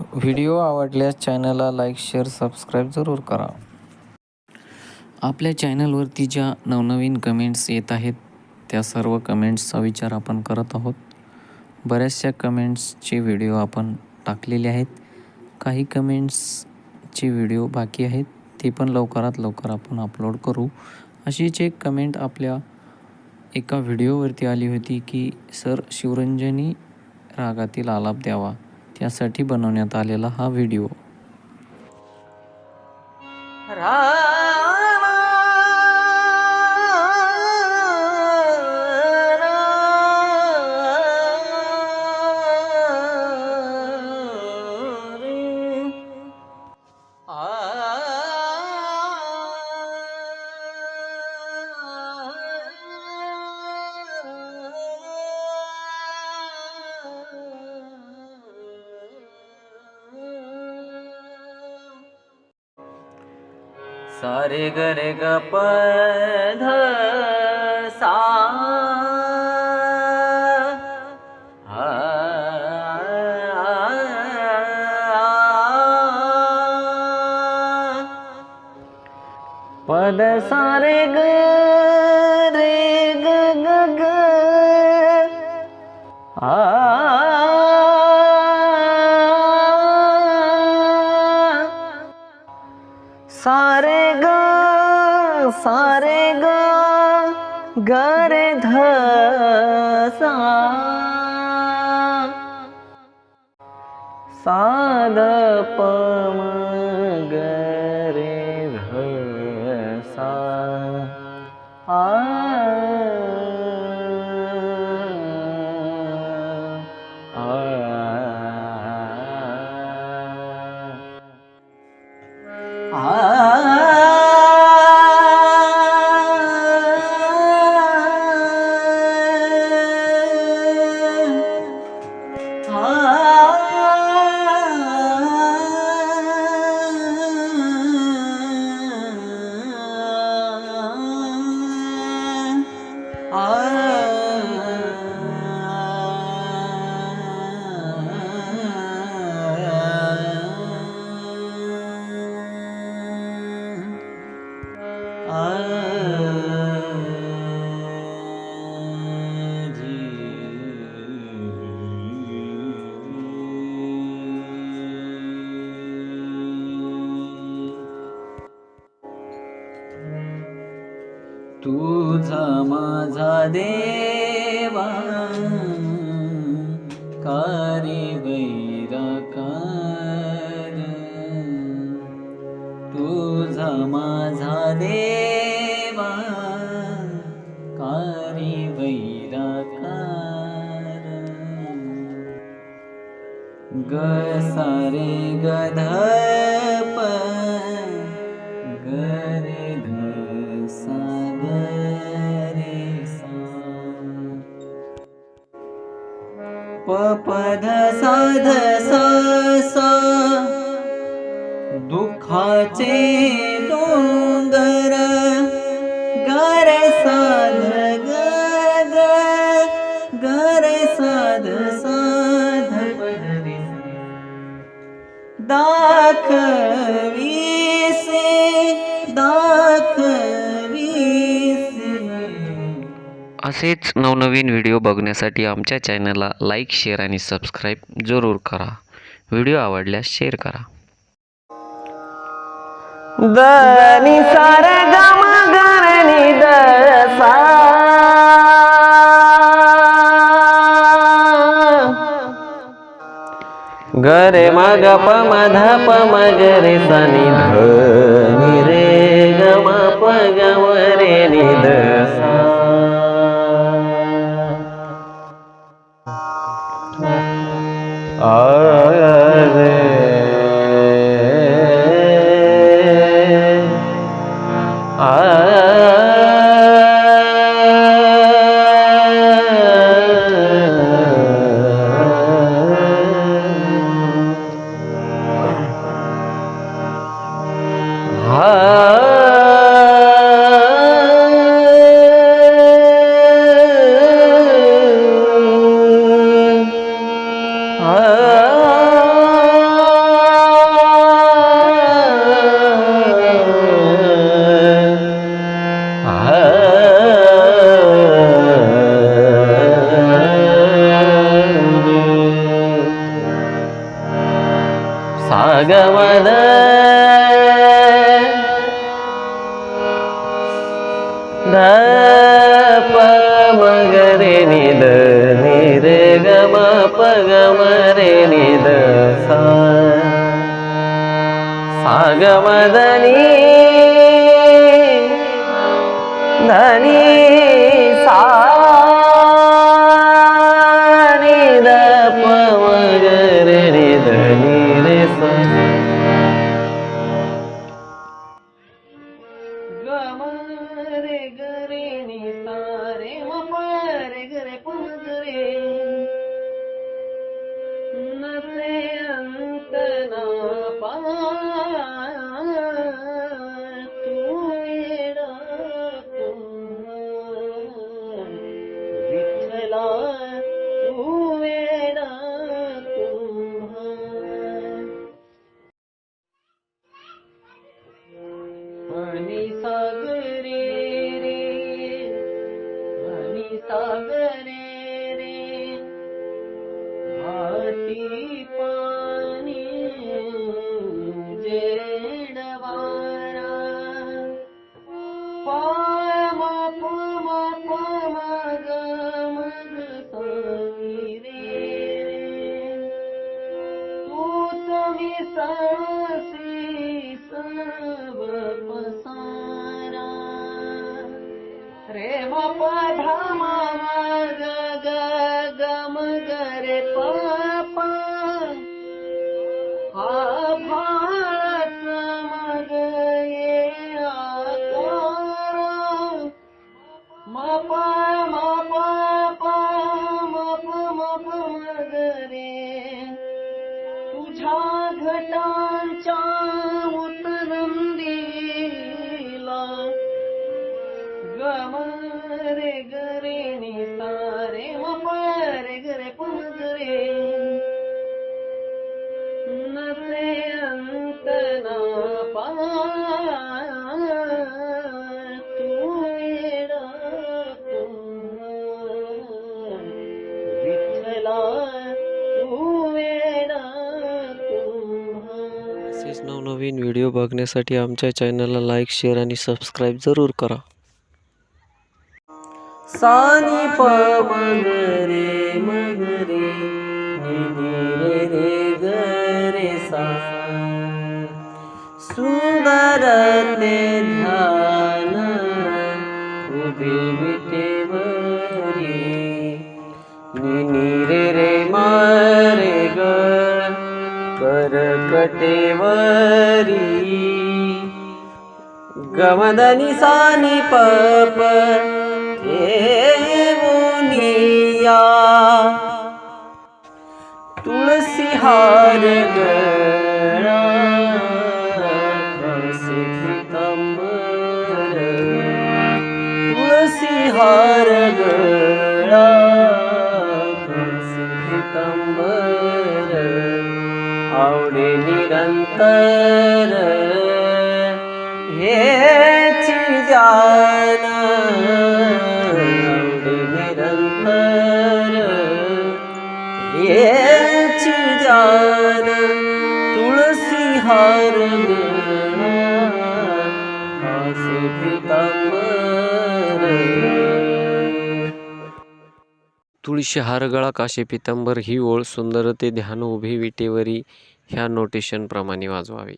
Video आवडल्यास चॅनलला like share subscribe जरूर करा. आपल्या चॅनलवरती ज्या नवनवीन कमेंट्स येत आहेत त्या सर्व कमेंट्सचा विचार आपण करत आहोत. बऱ्याचशा कमेंट्सचे व्हिडिओ आपण टाकलेले आहेत. काही कमेंट्सचे व्हिडिओ बाकी आहेत ते पण लवकरात लवकर आपण अपलोड करू. अशीच एक कमेंट आपल्या एका व्हिडिओवरती आली होती की सर शिवरंजनी रागातील आलाप द्यावा. त्यासाठी बनवण्यात आलेला हा व्हिडिओ. सारे गरे ग प ध पद सारे ग रे ग ग ग सारे ग सारे ग ग ध सा साध प ग सारी गध नवनवीन व्हिडिओ बघण्यासाठी आमच्या चॅनलला लाईक शेअर आणि सबस्क्राईब जरूर करा. व्हिडिओ आवडल्यास शेअर करा. दनी सार गम गरनी द गरे मग प म प ग रे सनी. ध रे ग प ग रे नि ग रे ग रे नि सा रे म रे ग रे प रे न रे अंत ना पा तू. विठ्ठला नवनवीन व्हिडिओ बघण्यासाठी आमच्या चॅनलला लाईक शेअर आणि सबस्क्राईब जरूर करा सानि पनरे मगरे रे रे गरे से। बटे वरि निनी मरे गरटे वरी गमदनि सानि पप हार गळा कसे हार गळा कसे आवडे निरंतर हेची जान जान तुळसी हार तुळशी हारगळा काशे पितांबर ही ओळ सुंदर ते ध्यान उभे विटेवरी ह्या नोटेशन प्रमाणे वाजवावी.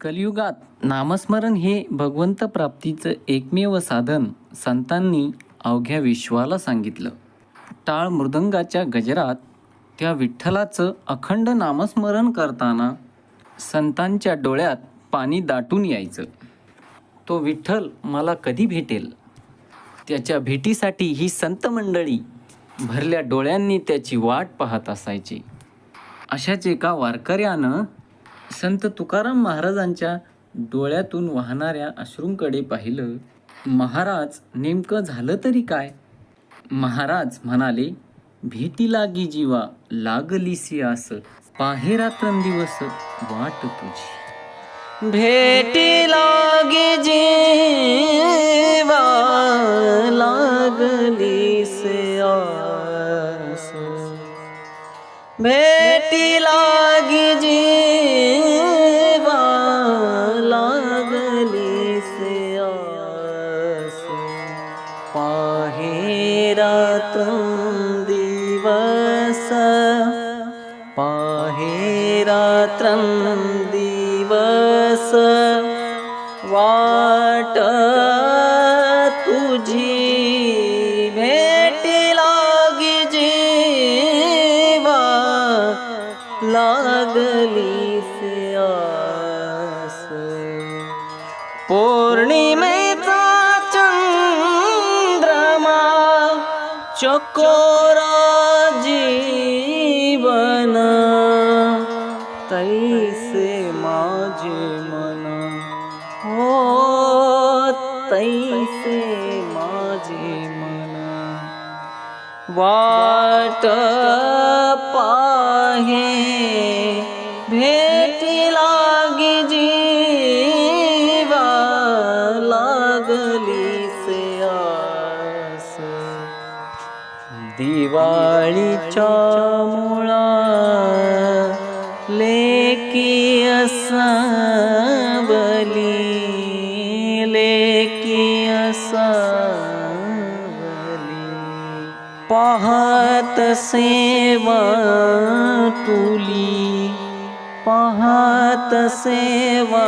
कलियुगात नामस्मरण हे भगवंत प्राप्तीचं एकमेव साधन संतांनी अवघ्या विश्वाला सांगितलं. टाळ मृदंगाच्या गजरात त्या विठ्ठलाचं अखंड नामस्मरण करताना संतांच्या डोळ्यात पाणी दाटून यायचं. तो विठ्ठल मला कधी भेटेल? त्याच्या भेटीसाठी ही संत मंडळी भरल्या डोळ्यांनी त्याची वाट पाहत असायची. अशाच एका वारकऱ्यानं संत तुकाराम महाराजांच्या डोळ्यातून वाहणाऱ्या अश्रूंकडे पाहिलं. महाराज नेमकं झालं तरी काय? महाराज म्हणाले भेटी लागी जीवा लागलीसी आस पाहे रात्रंदिवस वाट तुझी. भेटी लागे जीवा लागली से आस भेटी लागी मुळा लेकी असावली लेकी असावली. पाहत सेवा टुली पाहत सेवा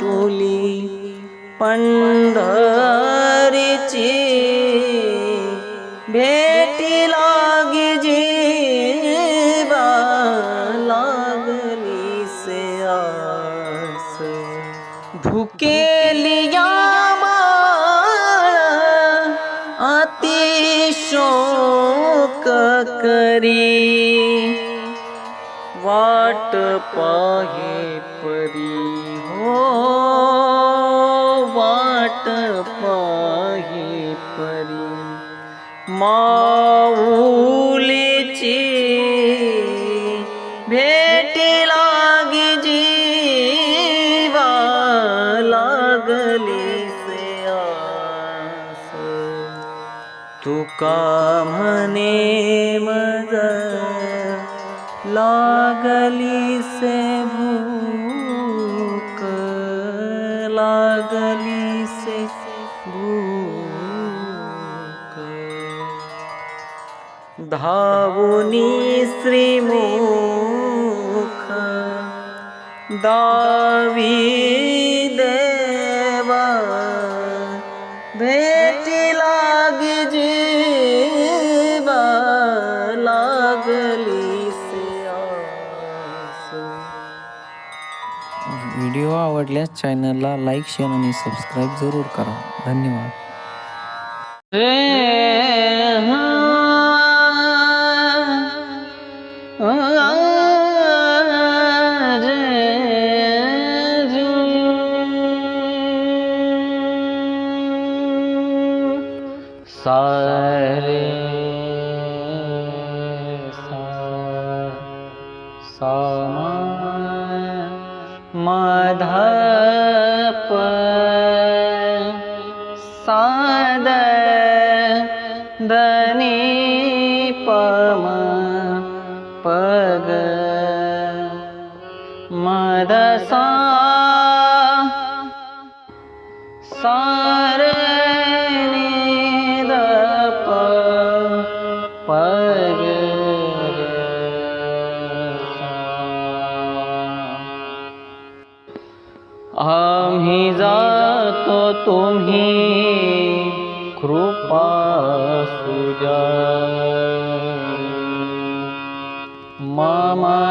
टुली पंढरीची पाहे परी हो वाट पाहे परी। मा लागली से भूक लागली से भूक धावुनी श्रीमुख दावी देवा भे आवडल्यास चॅनलला लाईक शेअर आणि सबस्क्राईब जरूर करा. धन्यवाद. पग। मदसा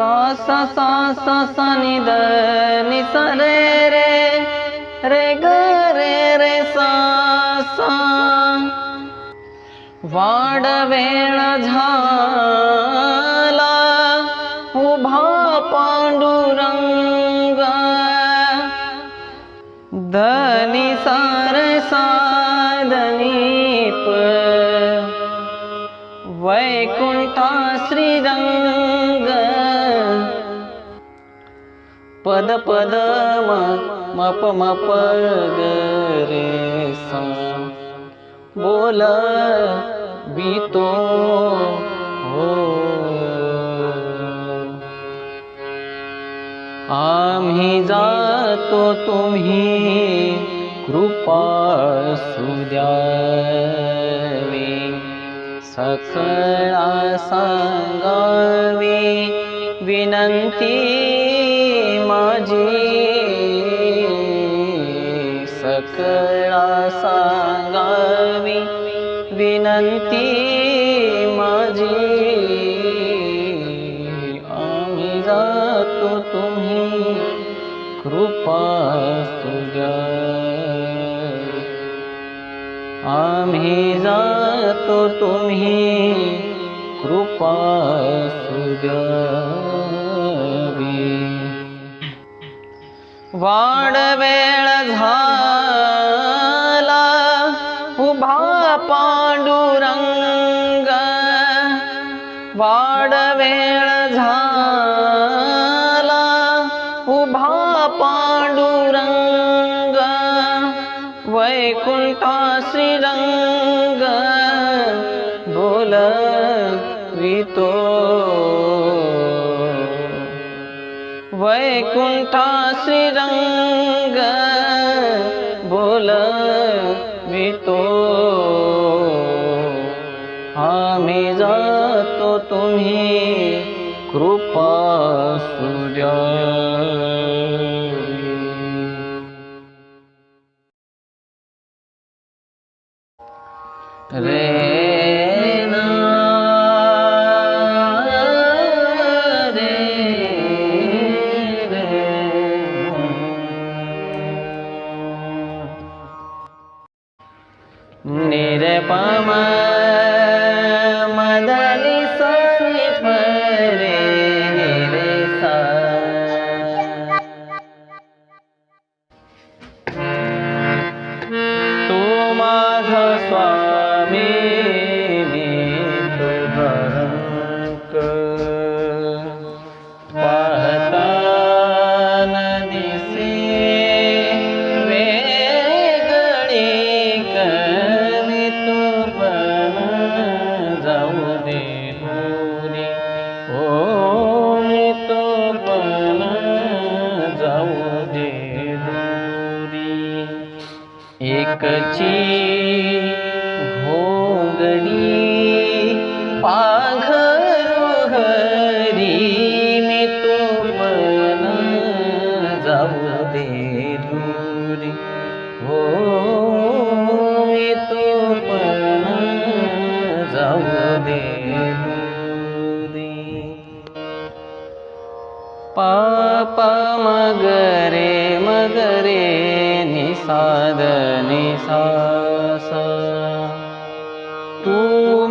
सा सा सा सा सा नि द नि सा रे रे रे ग रे रे सा सा वाड वेळ झाला उभा पांडुरंग धनी सार साधनीप पद पद म मप मप रे सा. बोल बीतो हो. आम्ही जातो तुम्ही कृपा सुद्यावी. सकळा सांगावी विनंती माझी सकळा सांगावी विनंती माझी. आम्ही जातो तुम्ही कृपा सुजा आम्ही जातो तुम्ही कृपा सुजा वाड वेळ झाला उभा पांडुरंग. वाड वेळ कृपा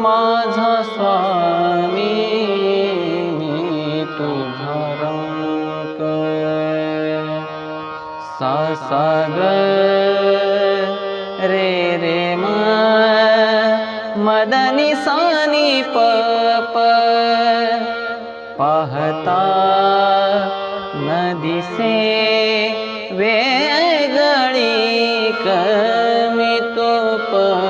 माझ सी नी तस रे म मदनी सानी सी पहता नदी से वे गळी कमी तो तु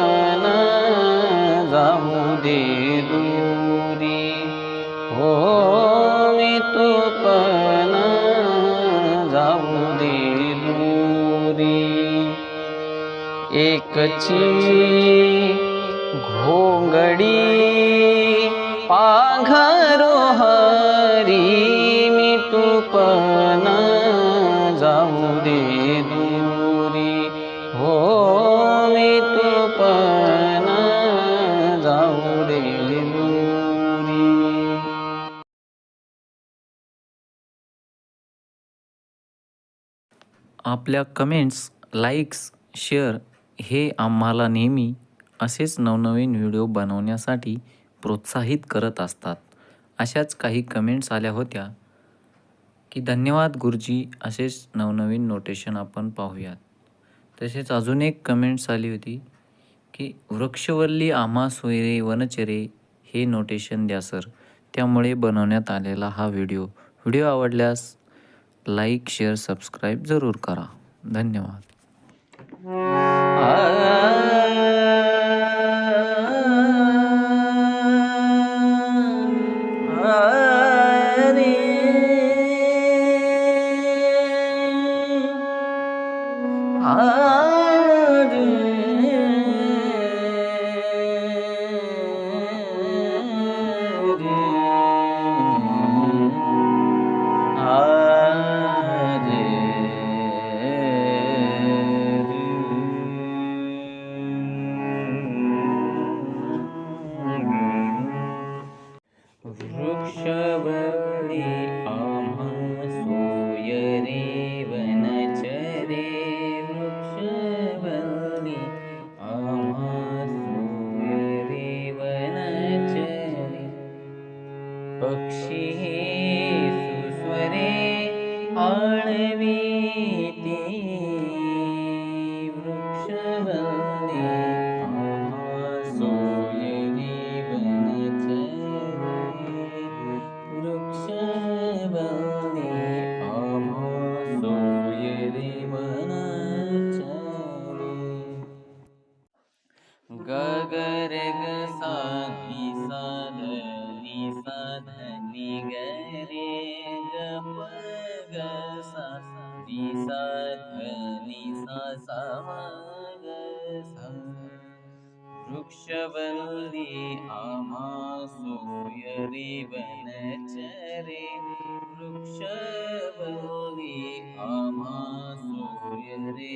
कची घोंगडी पाघरो हरी मी तू पण जाऊ दे दूरी. हो मी तू पण जाऊ दे दूरी. आपल्या कमेंट्स लाईक्स शेअर हे आम्हाला नेहमी असेच नवनवीन व्हिडिओ बनवण्यासाठी प्रोत्साहित करत असतात. अशाच काही कमेंट्स आल्या होत्या की धन्यवाद गुरुजी असेच नवनवीन नोटेशन आपण पाहूयात. तसेच अजून एक कमेंट्स आली होती की वृक्षवल्ली आम्हा सोयरे वनचरे हे नोटेशन द्या सर त्यामुळे बनवण्यात आलेला हा व्हिडिओ. व्हिडिओ आवडल्यास लाईक शेअर सबस्क्राईब जरूर करा. धन्यवाद. Ah रे वृक्षे आमासु सूर्यरे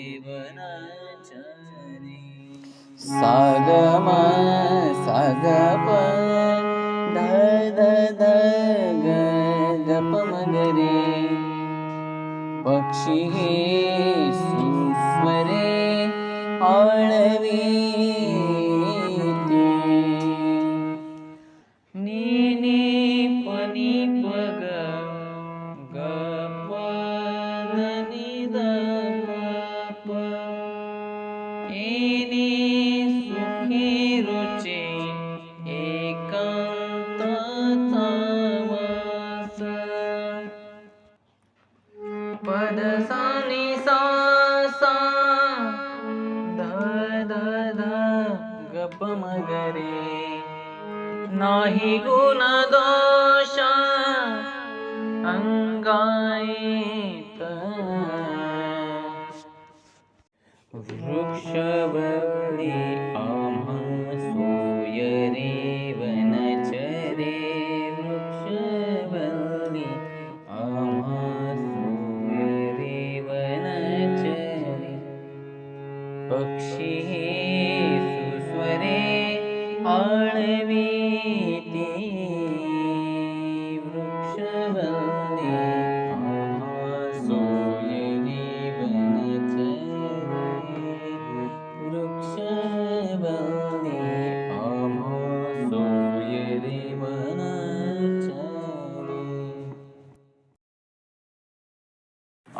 सागम सगमा सागप गपमगरे पक्षिः संस्मरे पणवी सा ध ध ध ग प म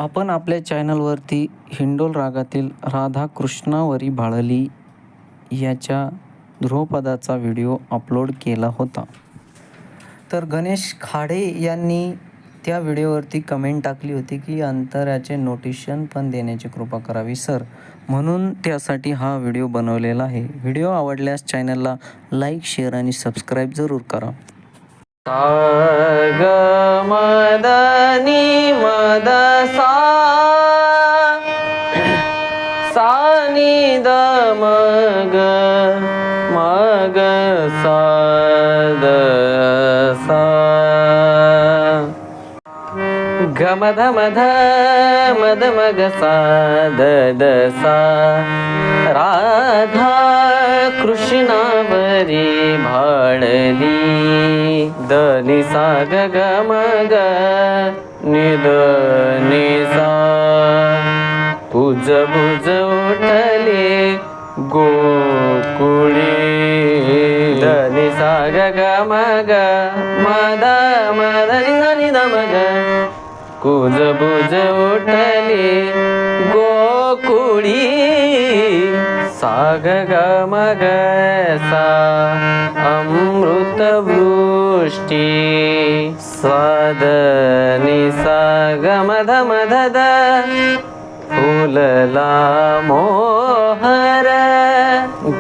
आपण आपल्या चॅनलवरती हिंडोल रागातील राधा कृष्णावरी भाळली याच्या ध्रुवपदाचा व्हिडिओ अपलोड केला होता. तर गणेश खाडे यांनी त्या व्हिडिओवरती कमेंट टाकली होती की अंतराचे नोटिशन पण देण्याची कृपा करावी सर. म्हणून त्यासाठी हा व्हिडिओ बनवलेला आहे. व्हिडिओ आवडल्यास चॅनलला लाईक शेअर आणि सबस्क्राईब जरूर करा. ग मदनी मद ग मध मध मद मग सा द सा. राधा कृष्णावरी भाळली द नि सा ग ग म ग नि द नि सा. पूज भुज उठले गोकुळी द नि सा ग ग म ग म द कुज बुज उटल गोडी सग मगा अमृतवृष्टि सागमधमधद फुलला मोहर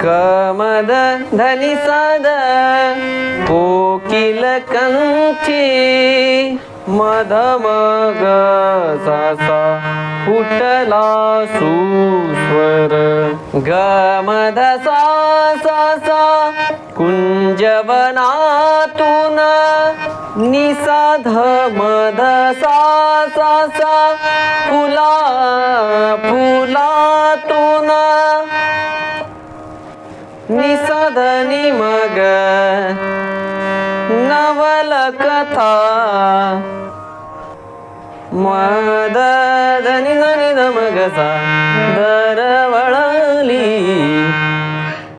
गमद धनि साद कोकिलकण्ठी कंठी मधम फुटला सुस्वर. ग मध सा कुंजवनातून निसाध मध सा फुला फुलातून निसाध निमग नवल कथा. मद धनी धनी धमगसा दरवळ